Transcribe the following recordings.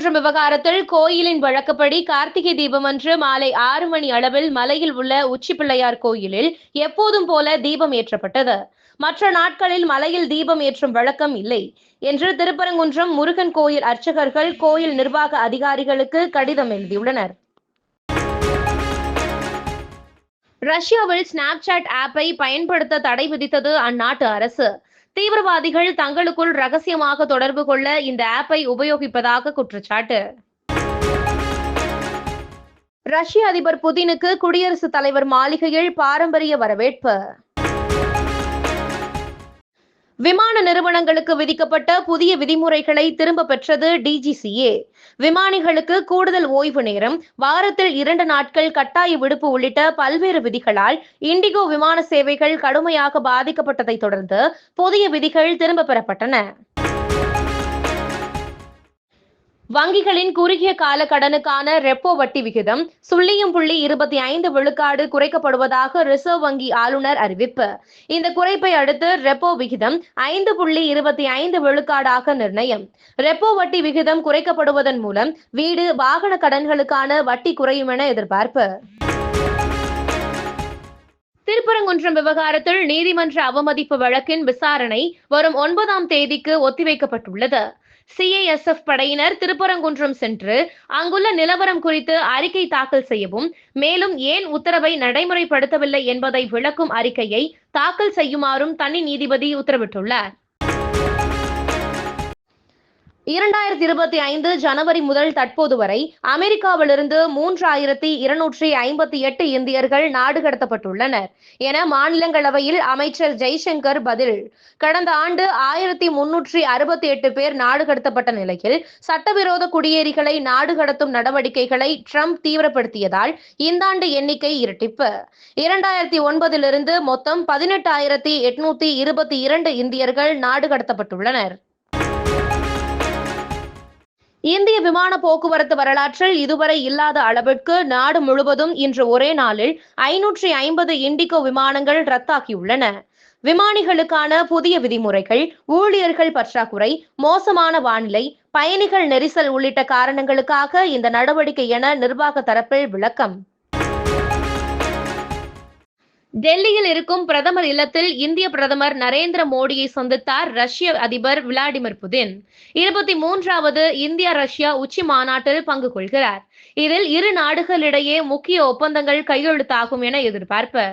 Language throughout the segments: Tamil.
நீதிமன்றம் விவகாரத்தில் கோயிலின் வழக்கப்படி கார்த்திகை தீபம் அன்று மாலை ஆறு மணி அளவில் மலையில் உள்ள உச்சிப்பிள்ளையார் கோயிலில் எப்போதும் போல தீபம் ஏற்றப்பட்டது. மற்ற நாட்களில் மலையில் தீபம் ஏற்றும் வழக்கம் இல்லை. என்று திருப்பரங்குன்றம் முருகன் கோயில் அர்ச்சகர்கள் கோயில் நிர்வாக அதிகாரிகளுக்கு கடிதம் எழுதியுள்ளனர். ரஷ்யாவில் ஸ்னாப்சாட் ஆப்பை பயன்படுத்த தடை விதித்தது அந்நாட்டு அரசு. தீவிரவாதிகள் தங்களுக்குள் ரகசியமாக தொடர்பு கொள்ள இந்த ஆப்பை உபயோகிப்பதாக குற்றச்சாட்டு. ரஷ்ய அதிபர் புதினுக்கு குடியரசுத் தலைவர் மாளிகையில் பாரம்பரிய வரவேற்பு. விமான நிறுவனங்களுக்கு விதிக்கப்பட்ட புதிய விதிமுறைகளை திரும்ப பெற்றது டிஜிசிஏ விமானிகளுக்கு கூடுதல் ஓய்வு நேரம் வாரத்தில் இரண்டு நாட்கள் கட்டாய விடுப்பு உள்ளிட்ட பல்வேறு விதிகளால் இண்டிகோ விமான சேவைகள் கடுமையாக பாதிக்கப்பட்டதை தொடர்ந்து புதிய விதிகள் திரும்ப பெறப்பட்டன. வங்கிகளின் குறுகிய கால கடனுக்கான ரெப்போ வட்டி விகிதம் சுள்ளியும் புள்ளி இருபத்தி ஐந்து விழுக்காடு குறைக்கப்படுவதாக ரிசர்வ் வங்கி ஆளுநர் அறிவிப்பு. இந்த குறைப்பை அடுத்து ரெப்போ விகிதம் ஐந்து புள்ளி இருபத்தி ஐந்து விழுக்காடாக நிர்ணயம். ரெப்போ வட்டி விகிதம் குறைக்கப்படுவதன் மூலம் வீடு வாகன கடன்களுக்கான வட்டி குறையும் என எதிர்பார்ப்பு. திருப்பரங்குன்றம் விவகாரத்தில் நீதிமன்ற அவமதிப்பு வழக்கின் விசாரணை வரும் ஒன்பதாம் தேதிக்கு ஒத்திவைக்கப்பட்டுள்ளது. சிஐஎஸ்எஃப் படையினர் திருப்பரங்குன்றம் சென்று அங்குள்ள நிலவரம் குறித்து அறிக்கை தாக்கல் செய்யவும் மேலும் ஏன் உத்தரவை நடைமுறைப்படுத்தவில்லை என்பதை விளக்கும் அறிக்கையை தாக்கல் செய்யுமாறும் தனி நீதிபதி உத்தரவிட்டுள்ளார். இரண்டாயிரத்தி இருபத்தி ஐந்து ஜனவரி முதல் தற்போது வரை அமெரிக்காவிலிருந்து மூன்றாயிரத்தி இருநூற்றி ஐம்பத்தி எட்டு இந்தியர்கள் நாடு கடத்தப்பட்டுள்ளனர் என மாநிலங்களவையில் அமைச்சர் ஜெய்சங்கர் பதில். கடந்த ஆண்டு ஆயிரத்தி முன்னூற்றி அறுபத்தி எட்டு பேர் நாடு கடத்தப்பட்ட நிலையில் சட்டவிரோத குடியேறிகளை நாடு கடத்தும் நடவடிக்கைகளை ட்ரம்ப் தீவிரப்படுத்தியதால் இந்த ஆண்டு எண்ணிக்கை இரட்டிப்பு. இரண்டாயிரத்தி ஒன்பதிலிருந்து மொத்தம் பதினெட்டாயிரத்தி எட்நூத்தி இருபத்தி இரண்டு இந்தியர்கள் நாடு கடத்தப்பட்டுள்ளனர். இந்திய விமான போக்குவரத்து வரலாற்றில் இதுவரை இல்லாத அளவிற்கு நாடு முழுவதும் இன்று ஒரே நாளில் ஐநூற்றி ஐம்பது இண்டிகோ விமானங்கள் ரத்தாகியுள்ளன. விமானிகளுக்கான புதிய விதிமுறைகள் ஊழியர்கள் பற்றாக்குறை மோசமான வானிலை பயணிகள் நெரிசல் உள்ளிட்ட காரணங்களுக்காக இந்த நடவடிக்கை என நிர்வாக தரப்பில் விளக்கம். டெல்லியில் இருக்கும் பிரதமர் இல்லத்தில் இந்திய பிரதமர் நரேந்திர மோடியை சந்தித்தார் ரஷ்ய அதிபர் விளாடிமிர் புதின். இருபத்தி மூன்றாவது இந்தியா ரஷ்யா உச்சி மாநாட்டில் பங்கு கொள்கிறார். இதில் இரு நாடுகளிடையே முக்கிய ஒப்பந்தங்கள் கையெழுத்தாகும் என எதிர்பார்ப்பு.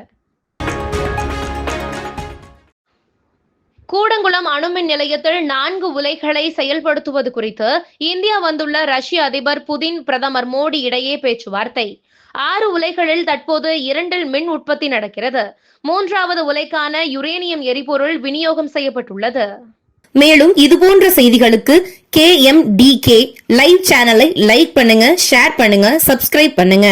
கூடங்குளம் அணுமின் நிலையத்தில் நான்கு உலைகளை செயல்படுத்துவது குறித்து இந்தியா வந்துள்ள ரஷ்ய அதிபர் புதின் பிரதமர் மோடி இடையே பேச்சுவார்த்தை. ஆறு உலைகளில் தற்போது இரண்டில் மின் உற்பத்தி நடக்கிறது. மூன்றாவது உலைக்கான யுரேனியம் எரிபொருள் விநியோகம் செய்யப்பட்டுள்ளது. மேலும் இதுபோன்ற செய்திகளுக்கு K M T K live சேனலை லைக் பண்ணுங்க ஷேர் பண்ணுங்க சப்ஸ்கிரைப் பண்ணுங்க.